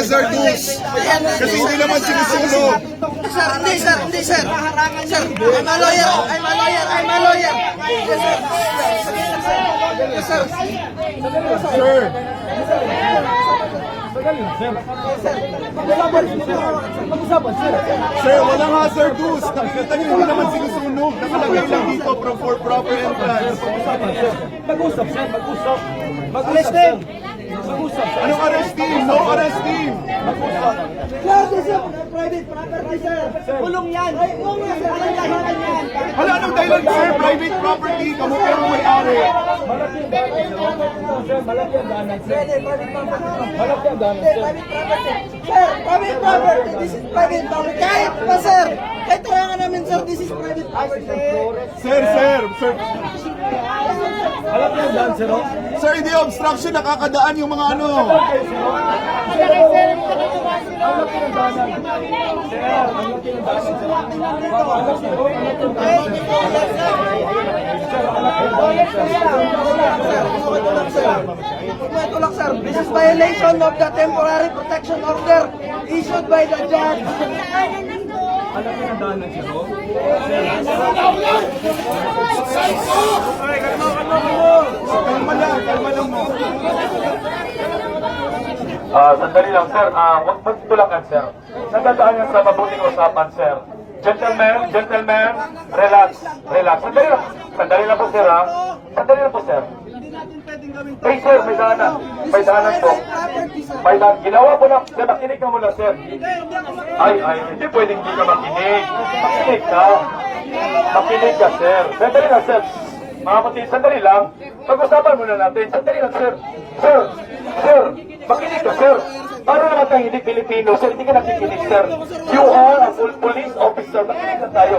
hazardous. Kasi hindi naman sinusunog. Sir, hindi sir, hindi sir. Sir, I'm a lawyer, I'm a lawyer, I'm a lawyer. Yes sir. Yes sir. Sir, sir, walang hazardous. Nakita niyo hindi naman sinusunog. Nakalagay lang dito from for proper entrance. Mag-usap, sir. Mag-usap. Mag-usap, sir. Mag-usap, sir. Anong arrest team? No arrest team. Sir, this is private property sir. Kulong yan. Oo nga sir. Anong dahilan yan? Wala anong dahilan, sir. Private property. Kamu pero may-ari. Malaki ang daanan, sir. Sir, malaki ang daanan, sir. Private property. Malaki ang daanan, sir. private property. Sir, private property. This is private property. Kahit pa sir. Kahit tayangan namin sir, this is private property. Sir, sir, sir. Malaki ang daan, sir. oh. Sir, hindi obstruction. Nakakadaan yung mga ano. Ito lang sir. This is violation of the temporary protection order issued by the judge. Ang laki ng daanan, sir. oh. Kalma lang, kalma lang mo. Ah, sandali lang, sir. Ah, huwag magtulakan, sir. Nagdadaan yan sa mabuting usapan, sir. Gentlemen, gentlemen, relax, relax. Sandali lang. Sandali lang po, sir, ha? Sandali lang po, sir. Hey, sir, may daanan. May daanan po. May daanan. Ginawa po na. Sir, makinig ka muna, sir. Ay, ay, hindi pwedeng hindi ka makinig. Makinig ka. Makinig ka, sir. Sandali lang, sir. Mga kapatid, sandali lang. Pag-usapan muna natin. Sandali lang, sir. Sir, sir, makinig ka, sir. Naman tayong hindi Pilipino, sir, hindi ka nakikinig, sir. You are a full police officer. Makinig tayo.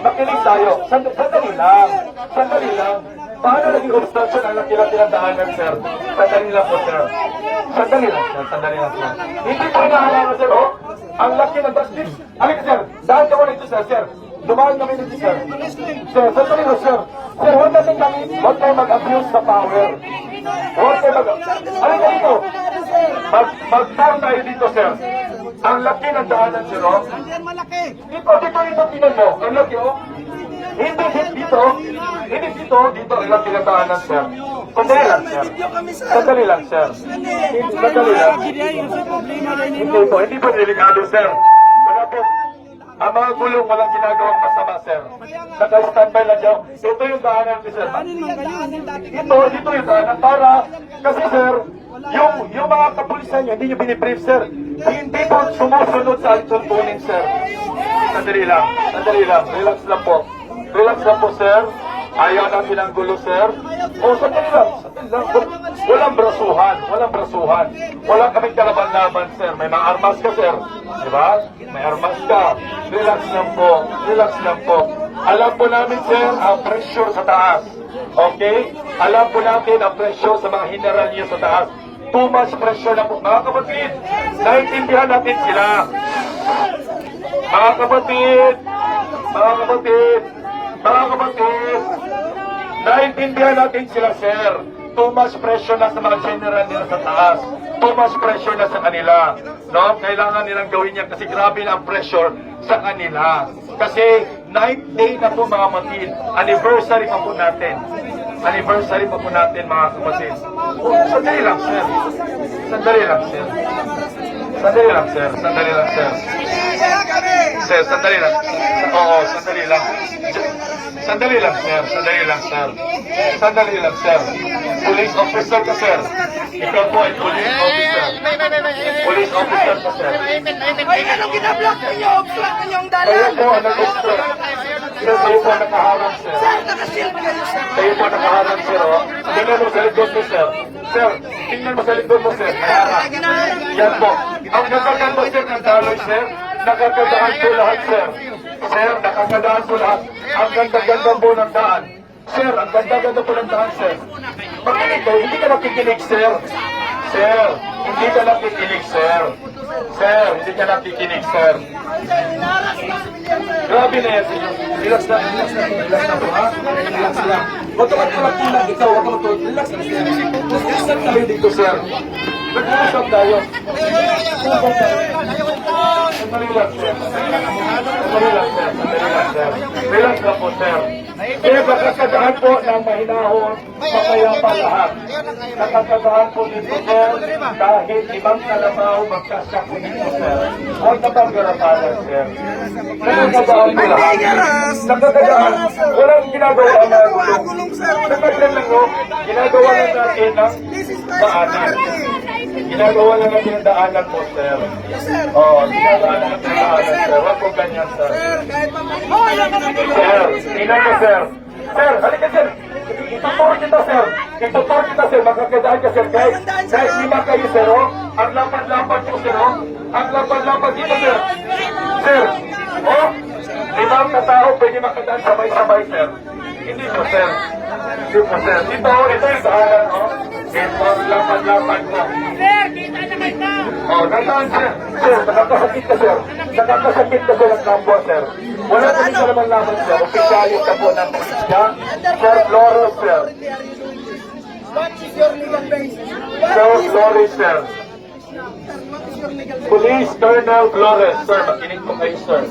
Makinig tayo. Sandali, sandali lang. Sandali lang. Paano naging obstruction ang laki-laki ng sir? Sandali lang po, sir. Sandali lang, sir. Sandali lang, sir. Hindi ko inaalala, sir, oh. Ang laki ng dustbin. Alin, sir. Dahil ka muna ito, sir, sir. Dumaan kami dito, sir. Sir, sandali lang, sir. Sir, huwag natin kami, huwag tayo mag-abuse sa power. Huwag tayo mag- Alin ka dito? Mag, mag-turn tayo dito, sir. Ang laki ng daanan, sir, oh. Dito, dito, dito, tingnan mo. Ang laki, oh. Hindi, dito. Hindi dito, dito. Ang laki ng daanan, sir. Sandali lang, sir. Sandali lang, sir. Sandali lang. Hindi po, hindi po delikado, sir. Wala po. Ang mga gulong walang ginagawang masama, sir. Naka-standby lang siya. Ito yung daanan sir. Ito, dito yung daanan. Para, kasi, sir, yung, yung mga kapulisan nyo, hindi nyo binibrief, sir. Hindi po sumusunod sa tuntunin, sir. Sandali lang. Sandali lang. Relax lang po. Relax lang po, sir. Ayaw natin ang gulo, sir. O, sandali lang. Sandali lang. Wal- Walang brasuhan. Walang brasuhan. Walang kaming kalaban-laban, sir. May mga armas ka, sir. Di ba? May armas ka. Relax lang po. Relax lang po. Alam po namin, sir, ang pressure sa taas. Okay? Alam po natin ang pressure sa mga general niyo sa taas. Too much pressure na po. Mga kapatid, naintindihan natin sila. Mga kapatid, mga kapatid, mga kapatid, naintindihan natin sila, sir. Too much pressure na sa mga general nila sa taas. Too much pressure na sa kanila. No? Kailangan nilang gawin yan kasi grabe na ang pressure sa kanila. Kasi ninth day na po mga kapatid. Anniversary pa po natin. Anniversary pa po natin mga kapatid. Sandali lang, sir. Sandali lang, sir. Sandali lang, sir. Sandali lang, sir. Sir, sandali lang. Oo, sandali lang. Sandali lang, sir. Sandali lang, sir. Sandali lang, sir. Police officer ka, sir. Ikaw po ay police officer. Police officer ka, sir. Ay, anong ginablock ninyo? Block ninyo ang dalan. po ang nag-obstruct. Sir, kayo po ang nakaharang, sir. Sir, nakashield kayo sir. Kayo po nakaharang, sir, oh. Tingnan mo sa likod mo, sir. Sir, tingnan mo sa likod mo, sir. Nakaharang. Yan po. Ang nakaganda, sir, ng daloy, sir. Nakagandaan po lahat, sir. Sir, nakagandaan po lahat. Ang ganda-ganda po ng daan. Sir, ang ganda-ganda po ng daan, sir. Makinig kayo, hindi ka nakikinig, sir. Sir, hindi ka nakikinig, sir. Sir, hindi ka nakikinig, sir. Grabe na yan. Relax na, relax na, relax po, ha? Relax lang. Huwag ka magtulak-tulak ikaw, huwag ka magtulak. Relax na, sir. Relax lang tayo dito, sir. Nag-uusap tayo. sir. Sandali lang, sir. Lang, lang, sir. Relax lang po, sir. Pinagkakasagahan po ng mahinahon, mapayapa lahat. Nakasagahan po dito, sir, dahil ibang kalabaw magkasakit po, sir. Huwag na bang garapalan, sir. Nakasagahan po lahat. Nakasagahan. Walang ginagawa na gulong. Lang, no? Ginagawa lang natin ng daanan. Ginagawa lang natin ng daanan po, sir. Sir. Oo, ginagawa lang natin ng daanan, sir. Huwag po ganyan, sir. Sir, kahit pa maliit. Sir, tingnan mo, sir. Sir, halika, sir. Ituturo kita, sir. Ituturo kita, sir. Magkakadaan ka, sir. Kahit, kahit lima kayo, sir, oh. Ang lapad-lapad po, sir, oh. Ang lapad-lapad dito, sir. Sir, oh. Limang katao pwede makadaan sabay-sabay, sir. Hindi po, sir. Hindi po, sir. Ito, ito yung daanan, oh. Ito, ang lapad-lapad mo. Oh, nandaan sir. Sir, nakakasakit ka sir. Nakakasakit ka sir ng kampo sir. Wala na dito naman laban sir. Ka po ng polisya. Sir Flores sir. What is your legal basis? Sir sir. Police Colonel Flores. Sir, makinig po kayo sir.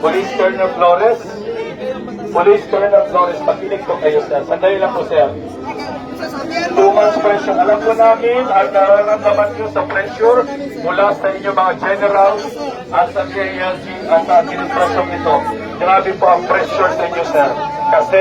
Police Colonel Flores. Police Colonel Flores, makinig po kayo sir. Sandali lang po sir. Months pressure. Alam ko namin ang nararamdaman nyo sa pressure mula sa inyo mga generals at sa PILG at sa administrasyon nito. Grabe po ang pressure sa inyo, sir. Kasi